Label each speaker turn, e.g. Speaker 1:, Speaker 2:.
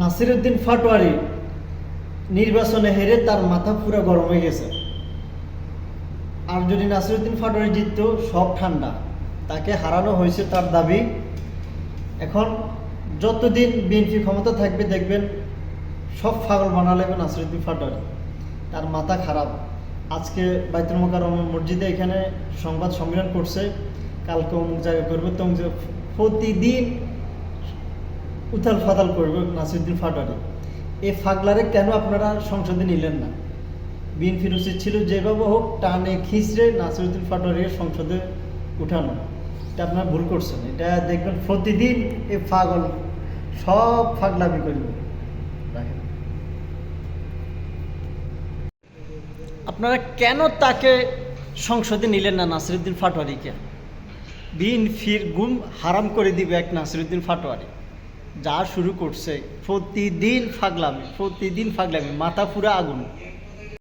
Speaker 1: নাসিরুদ্দিন ফাটোয়ারি নির্বাচনে হেরে তার মাথা পুরো গরম হয়ে গেছে। আর যদি নাসিরুদ্দিন ফাটোয়ারি জিতত, সব ঠান্ডা। তাকে হারানো হয়েছে তার দাবি। এখন যতদিন বিএনপি ক্ষমতা থাকবে, দেখবেন সব পাগল বানালে হবে নাসিরুদ্দিন ফাটোয়ারি। তার মাথা খারাপ। আজকে বাইতুল মোকারম মসজিদে এখানে সংবাদ সম্মেলন করছে। কালকে অমুক জায়গায় করবে। তমুক প্রতিদিন উথাল ফাতাল করবে নাসিরুদ্দিন ফাটোয়ারি এই ফাগলারে কেন আপনারা সংসদে নিলেন না? বিএনপির উচিত ছিল যেভাবে হোক, টানে খিচড়ে নাসিরুদ্দিন ফাটোয়ারিকে সংসদে উঠানো। এটা আপনারা ভুল করছেন। এটা দেখবেন প্রতিদিন এ ফাগল সব ফাগলামি করবে। আপনারা কেন তাকে সংসদে নিলেন না নাসিরুদ্দিন ফাটোয়ারিকে বিএনপির গুম হারাম করে দিবে এক নাসিরুদ্দিন ফাটোয়ারি যা শুরু করছে প্রতিদিন ফাগলামি প্রতিদিন ফাগলামি মাথা পুরা আগুন।